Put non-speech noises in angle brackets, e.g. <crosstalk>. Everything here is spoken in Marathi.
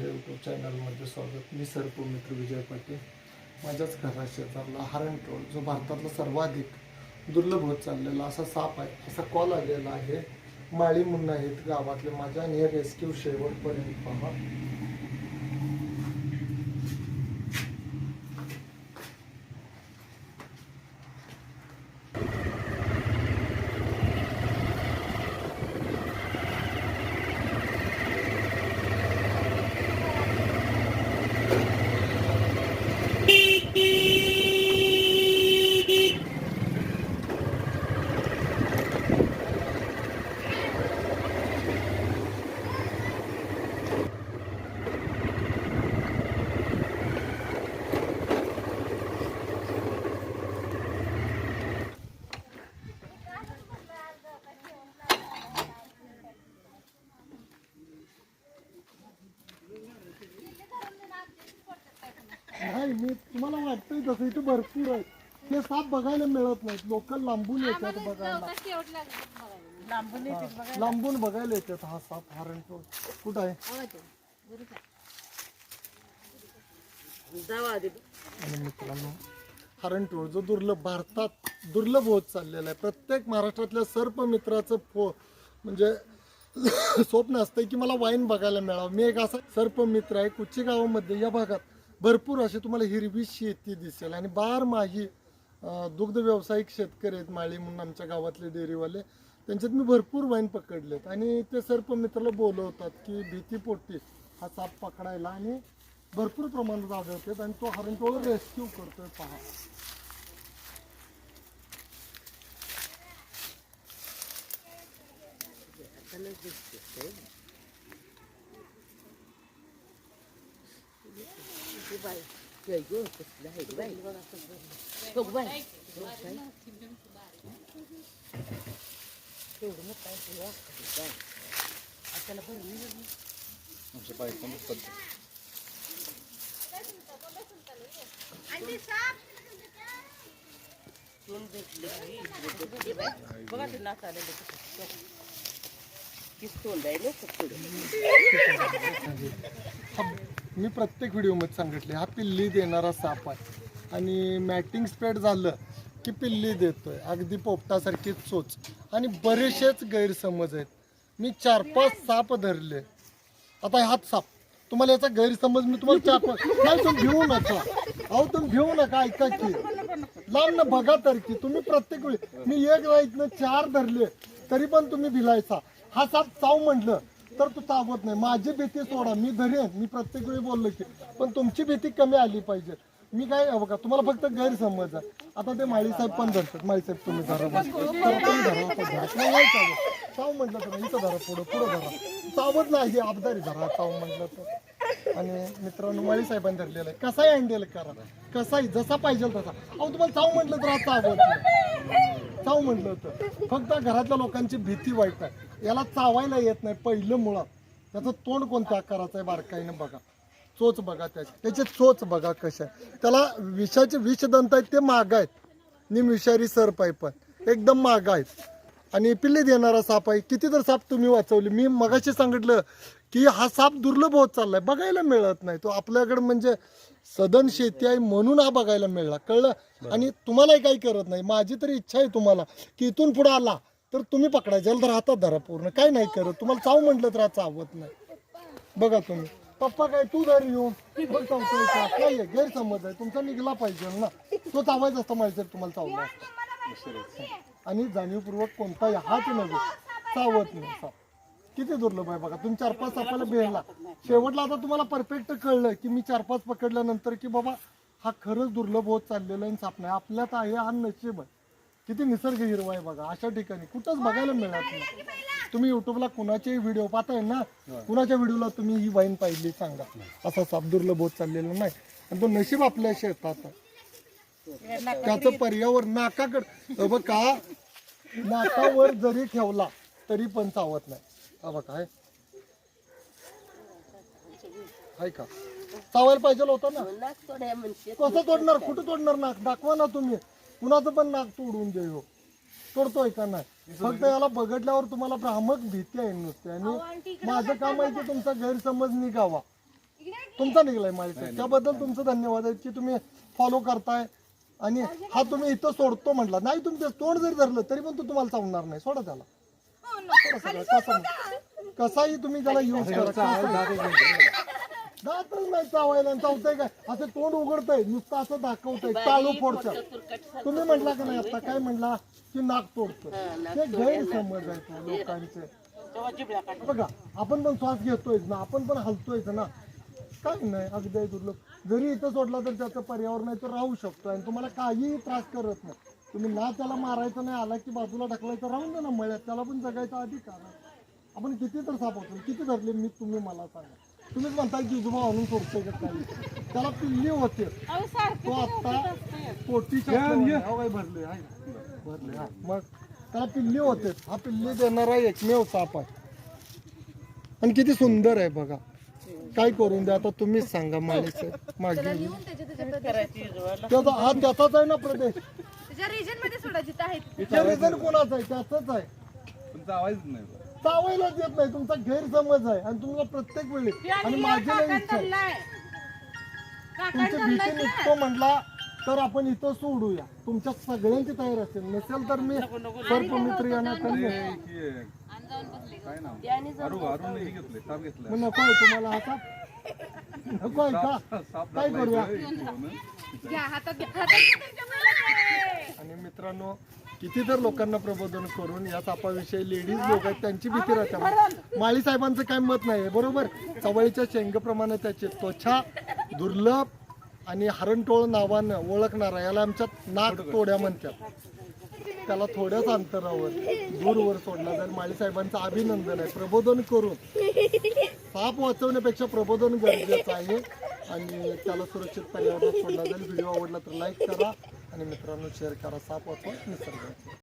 माझ्या यूट्यूब चॅनलमध्ये स्वागत. मी सर्प मित्र विजय पाटील. माझ्याच घरा शेजारला हरण टोळ जो भारतातला सर्वाधिक दुर्लभ होत चाललेला असा साप आहे असा कॉल आलेला आहे. माळी म्हणून आहेत गावातले माझ्या आणि हे रेस्क्यू शेवटपर्यंत पहा नाही मी तुम्हाला वाटतंय तसं इथे भरपूर आहेत ते साप बघायला मिळत नाहीत. लोक लांबून येतात बघायला. लांबून येते बघा लांबून बघायला येतात हा साप हरण टोळ कुठं आहे? जावा आधी. आणि मित्रांनो हरण टोळ जो दुर्लभ भारतात दुर्लभ होत चाललेला आहे. प्रत्येक महाराष्ट्रातल्या सर्प मित्राचं फो म्हणजे <coughs> स्वप्न असतंय की मला वाईन बघायला मिळावं. मी एक असा सर्प मित्र आहे कुची गावामध्ये या भागात. भरपूर असे तुम्हाला हिरवी शेती दिसेल. आणि बारमाही दुग्ध व्यावसायिक शेतकरी आहेत माळी म्हणून आमच्या गावातले डेअरीवाले. त्यांच्यात मी भरपूर वाईन पकडलेत. आणि ते सर्प मित्राला बोलवतात की भीतीपोटी हा साप पकडायला आणि भरपूर प्रमाणात आढळतात आणि तो हरण टोळ रेस्क्यू करतोय पहा. बाई बघा ते नाच आलेलं कसं. तोंड आहे ना मी प्रत्येक व्हिडिओमध्ये सांगितले हा पिल्ली देणारा साप आहे. आणि मॅटिंग स्प्रेड झालं की पिल्ली देतोय. अगदी पोपटासारखी चोच. आणि बरेचसेच गैरसमज आहेत. मी चार पाच साप धरले. आता हात साप. तुम्हाला याचा गैरसमज मी तुम्हाला चार पाच नाही तुम्ही घेऊ नका. अहो तुम्ही घेऊ नका ऐका की. लांब ना बघा तर की तुम्ही प्रत्येक वेळी मी एक राईतनं चार धरले तरी पण तुम्ही भिलायचा. हा साप चाव म्हटलं तर तू चावत नाही. माझी भीती सोडा. मी धरेन मी प्रत्येक वेळी बोललो की. पण तुमची भीती कमी आली पाहिजे. मी काय बघा तुम्हाला फक्त गैरसमज आहे. आता ते माळी साहेब पण धरतात. माळी साहेब तुम्ही धरा तर तुम्ही धरा धरा. नाही चालू चाव म्हटलं तर इथं धरा पुढं पुढं धरा. चावत नाही हे अबदारी धरा चाव म्हटलं तर. आणि मित्रांनो माळी साहेबांनी धरलेलं आहे. कसाही हँडल करा. कसाही जसा पाहिजे तसा. अहो तुम्हाला चाव म्हटलं तर आज चावत नाही. चाव म्हटलं तर. फक्त घरातल्या लोकांची भीती वाईट आहे. याला चावायला येत नाही पहिलं मुळात. त्याचं तोंड कोणत्या आकाराचं आहे बारकाईनं बघा. चोच बघा त्याची. त्याचे चोच बघा कशा आहे. त्याला विषाचे विषदंत आहेत ते माग आहेत. निमविषारी सर्प आहे पण. एकदम माग आहेत. आणि पिल्ली देणारा साप आहे. किती तर साप तुम्ही वाचवले. मी मगाशी सांगितलं की हा साप दुर्लभ होत चाललाय. बघायला मिळत नाही. तो आपल्याकडे म्हणजे सदन शेती आहे म्हणून हा बघायला मिळला. कळलं? आणि तुम्हालाही काही करत नाही. माझी तरी इच्छा आहे तुम्हाला की इथून पुढे आला. तर तुम्ही पकडायचा. तर हातात धरा पूर्ण. काय नाही करत. तुम्हाला चाव म्हटलं तर चावत नाही. बघा तुम्ही. पप्पा काय तू धर येऊन बघ चावतोय का? काय आहे, गैरसमज आहे. तुमचा निघला पाहिजे ना. तो चावायचा असता माहिती तुम्हाला चावला. असता. आणि जाणीवपूर्वक कोणताही हात नव्हे चावत नाही. चाव किती दुर्लभ आहे बघा. तुम्ही चार पाच सापाला भेटला शेवटला आता तुम्हाला परफेक्ट कळलं की मी चार पाच पकडल्यानंतर की बाबा हा खरंच दुर्लभ होत चाललेला आहे आणि साप नाही. आपल्यात आहे हा नशीब आहे. किती निसर्ग हिरवा आहे बघा अशा ठिकाणी कुठंच बघायला मिळत नाही. तुम्ही युट्यूबला कुणाचे व्हिडिओ पाहताय ना कुणाच्या व्हिडिओला तुम्ही ही वाईन पाहिली सांगा. असा दुर्लभ होत चाललेला नाही. आणि तो नशीब आपल्या शेतात त्याचं पर्यावर नाकाकड बघ का? नाकावर जरी ठेवला तरी पण चावत नाही. हा बघा आहे आहे का? चावायला पाहिजे होतं ना. कसं तोडणार? कुठं तोडणार नाक? दाखवा ना तुम्ही. कुणाचं पण नाक तोडून देऊ तोडतोय का नाही? फक्त याला बघडल्यावर तुम्हाला भ्रामक भीती आहे नुसते. आणि माझं काम आहे की तुमचा गैरसमज निघावा. तुमचा निघलाय माळीचा त्याबद्दल तुमचं धन्यवाद आहे की तुम्ही फॉलो करताय. आणि हा तुम्ही इथं सोडतो म्हटला नाही तुमचं तोंड जरी धरलं तरी पण तो तुम्हाला चावणार नाही. सोडा त्याला. सगळं. कसं कसाही तुम्ही त्याला युज करा. दातच नाही चावायला चावतंय काय? असं तोंड उघडतंय नुसतं असं दाखवतंय फोडतं तुरकट तुम्ही म्हटला का नाही आता? काय म्हणला की नाक तोडतं ते गैरसमज आहेत लोकांचे. बघा आपण पण श्वास घेतोय ना आपण पण हलतोयच ना. काय नाही अगदी दुर्लभ. जरी इथं सोडला तर त्याचं पर्यावरण आहे तो राहू शकतो आणि तुम्हाला काहीही त्रास करत नाही. तुम्ही ना त्याला मारायचं नाही आला की बाजूला ढकलायचं राहून दे ना मळ्यात. त्याला पण जगायचा अधिकार आहे. आपण किती तर सापडतो किती धरले मी तुम्ही मला सांगा. तुम्हीच म्हणताय की जुबा आणून सोडतोय का काही त्याला पिल्ली होते. अहो सारखं तो आता पोटीच्या हो काय भरले आहे. भरले हा मग त्याला पिल्ली होते. हा पिल्ली देणारा एकमेव साप आहे. आणि किती सुंदर आहे बघा. काय करून द्या आता तुम्हीच सांगा माणिक मागे त्याचा हा त्याचाच आहे ना प्रदेश? त्याच्या रिजनमध्ये सोडा जिथं आहे रिझन कोणाचं आहे? त्याचंच आहे. तुमचा आवाज नाही चावायलाच येत नाही. तुमचा गैरसमज आहे. आणि तुम्हाला प्रत्येक वेळी आणि माझी नाही इच्छा. आहे. तुमची भीती निघतो म्हटला तर आपण इथं सोडूया. तुमच्या सगळ्यांची तयारी असेल नसेल तर मी सर्पमित्र यांना कमी काय नाव? अरू अरुण हे घेतले साप घेतलाय. मग नको आहे तुम्हाला हा साप नको आहे का? साप काय करूया? घ्या हातात घ्या. हातात घ्या तुमच्या मुलाचे. आणि मित्रांनो किती तर लोकांना प्रबोधन करून या सापाविषयी लेडीज लोक आहेत त्यांची भीती राहते. माळी साहेबांचं काय मत नाही बरोबर? चवळीच्या शेंगप्रमाणे त्याची त्वचा दुर्लभ आणि हरणटोळ नावानं ओळखणारा याला आमच्यात नाक तोड्या म्हणतात. त्याला थोड्याच अंतरावर दूरवर सोडला जाईल. माळी साहेबांचं अभिनंदन आहे. प्रबोधन करून साप वाचवण्यापेक्षा प्रबोधन गरजेचं आहे. आणि त्याला सुरक्षित पर्यावरणात सोडला जाईल. व्हिडिओ आवडला तर लाईक करा. आणि मित्रांनो शेअर करा साप वाचवा निसर्ग